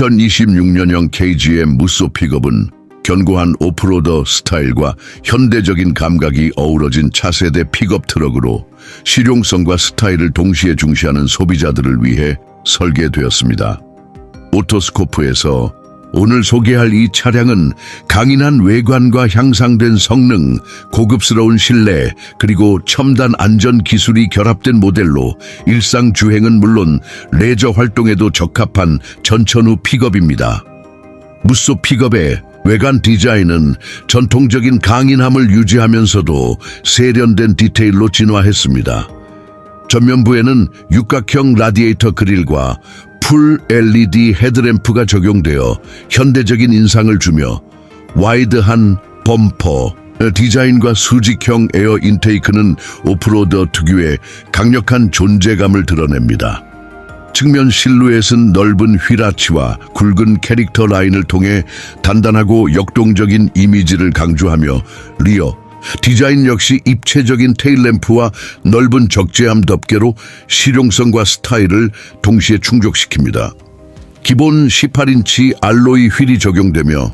2026년형 KGM 무쏘 픽업은 견고한 오프로더 스타일과 현대적인 감각이 어우러진 차세대 픽업 트럭으로 실용성과 스타일을 동시에 중시하는 소비자들을 위해 설계되었습니다. 오토스코프에서 오늘 소개할 이 차량은 강인한 외관과 향상된 성능, 고급스러운 실내, 그리고 첨단 안전 기술이 결합된 모델로 일상 주행은 물론 레저 활동에도 적합한 전천후 픽업입니다. 무쏘 픽업의 외관 디자인은 전통적인 강인함을 유지하면서도 세련된 디테일로 진화했습니다. 전면부에는 육각형 라디에이터 그릴과 풀 LED 헤드램프가 적용되어 현대적인 인상을 주며 와이드한 범퍼, 디자인과 수직형 에어 인테이크는 오프로더 특유의 강력한 존재감을 드러냅니다. 측면 실루엣은 넓은 휘라치와 굵은 캐릭터 라인을 통해 단단하고 역동적인 이미지를 강조하며 리어, 디자인 역시 입체적인 테일램프와 넓은 적재함 덮개로 실용성과 스타일을 동시에 충족시킵니다. 기본 18인치 알로이 휠이 적용되며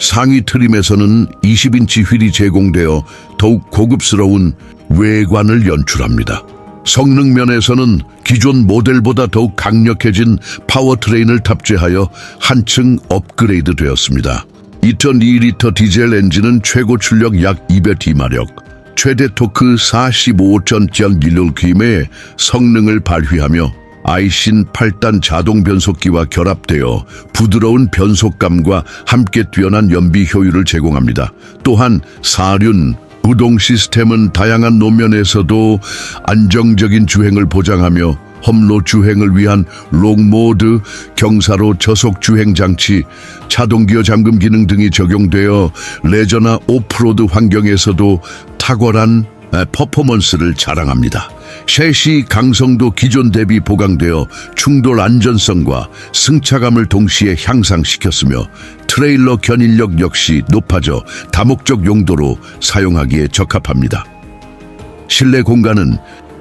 상위 트림에서는 20인치 휠이 제공되어 더욱 고급스러운 외관을 연출합니다. 성능 면에서는 기존 모델보다 더욱 강력해진 파워트레인을 탑재하여 한층 업그레이드 되었습니다. 2.2리터 디젤 엔진은 최고 출력 약 200마력, 최대 토크 45.0kg의 성능을 발휘하며 아이신 8단 자동 변속기와 결합되어 부드러운 변속감과 함께 뛰어난 연비 효율을 제공합니다. 또한 사륜, 구동 시스템은 다양한 노면에서도 안정적인 주행을 보장하며 험로 주행을 위한 롱모드, 경사로 저속 주행 장치, 자동기어 잠금 기능 등이 적용되어 레저나 오프로드 환경에서도 탁월한 에, 퍼포먼스를 자랑합니다. 셋이 강성도 기존 대비 보강되어 충돌 안전성과 승차감을 동시에 향상시켰으며 트레일러 견인력 역시 높아져 다목적 용도로 사용하기에 적합합니다. 실내 공간은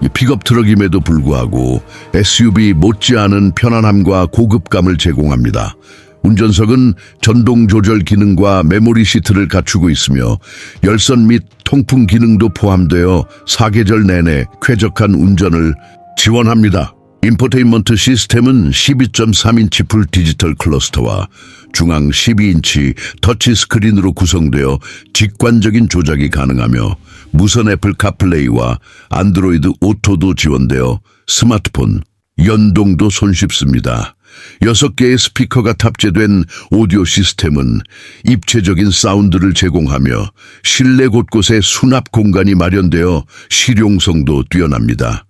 픽업 트럭임에도 불구하고 SUV 못지않은 편안함과 고급감을 제공합니다. 운전석은 전동 조절 기능과 메모리 시트를 갖추고 있으며 열선 및 통풍 기능도 포함되어 사계절 내내 쾌적한 운전을 지원합니다. 인포테인먼트 시스템은 12.3인치 풀 디지털 클러스터와 중앙 12인치 터치 스크린으로 구성되어 직관적인 조작이 가능하며 무선 애플 카플레이와 안드로이드 오토도 지원되어 스마트폰, 연동도 손쉽습니다. 여섯 개의 스피커가 탑재된 오디오 시스템은 입체적인 사운드를 제공하며 실내 곳곳에 수납 공간이 마련되어 실용성도 뛰어납니다.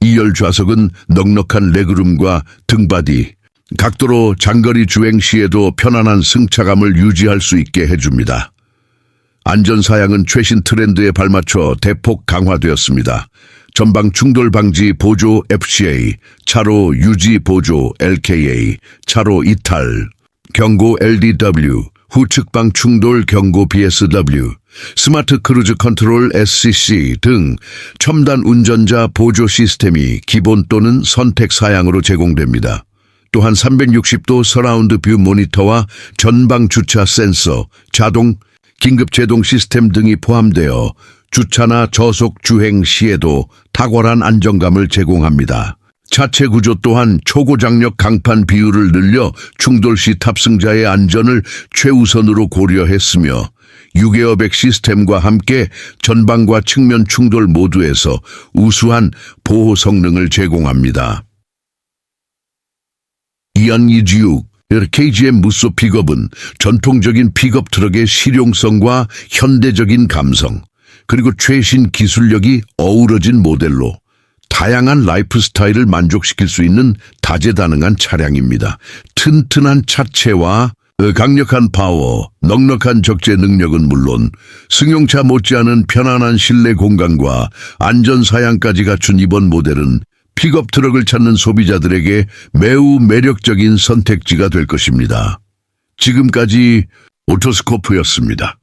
2열 좌석은 넉넉한 레그룸과 등바디, 각도로 장거리 주행 시에도 편안한 승차감을 유지할 수 있게 해줍니다. 안전사양은 최신 트렌드에 발맞춰 대폭 강화되었습니다. 전방 충돌 방지 보조 FCA, 차로 유지 보조 LKA, 차로 이탈, 경고 LDW, 후측방 충돌 경고 BSW, 스마트 크루즈 컨트롤 SCC 등 첨단 운전자 보조 시스템이 기본 또는 선택 사양으로 제공됩니다. 또한 360도 서라운드 뷰 모니터와 전방 주차 센서, 자동 긴급 제동 시스템 등이 포함되어 주차나 저속 주행 시에도 탁월한 안정감을 제공합니다. 차체 구조 또한 초고장력 강판 비율을 늘려 충돌 시 탑승자의 안전을 최우선으로 고려했으며 6에어백 시스템과 함께 전방과 측면 충돌 모두에서 우수한 보호 성능을 제공합니다. 이안 이지육 KGM 무쏘 픽업은 전통적인 픽업 트럭의 실용성과 현대적인 감성, 그리고 최신 기술력이 어우러진 모델로 다양한 라이프 스타일을 만족시킬 수 있는 다재다능한 차량입니다. 튼튼한 차체와 강력한 파워, 넉넉한 적재 능력은 물론 승용차 못지않은 편안한 실내 공간과 안전 사양까지 갖춘 이번 모델은 픽업 트럭을 찾는 소비자들에게 매우 매력적인 선택지가 될 것입니다. 지금까지 오토스코프였습니다.